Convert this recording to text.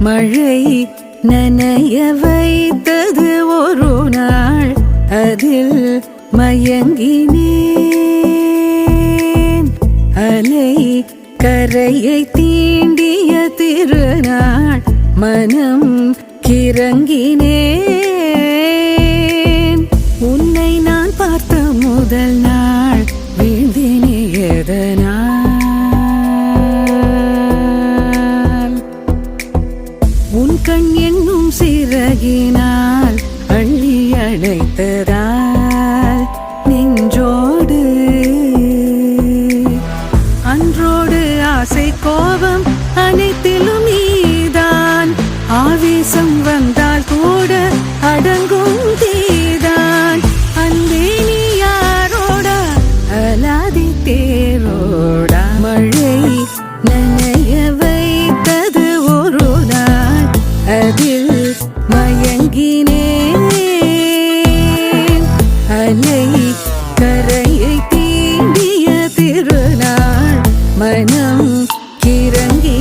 மழை நனைய வைத்தது ஒரு நாள் அதில் மயங்கினேன். அலை கரையை தீண்டிய திருநாள் மனம் கிறங்கினேன். உன்னை நான் பார்த்த முதல் நாள் வீழ்ந்தினே கண் என்னும் சிறகினால் அள்ளி அழைத்ததால் நெஞ்சோடு. அன்றோடு ஆசை கோபம் அனைத்திலும் நீதான். ஆவேசம் வந்த தாங்கினேன் அலை கரையை தீண்டிய திருநாள் மனம் கிறங்கி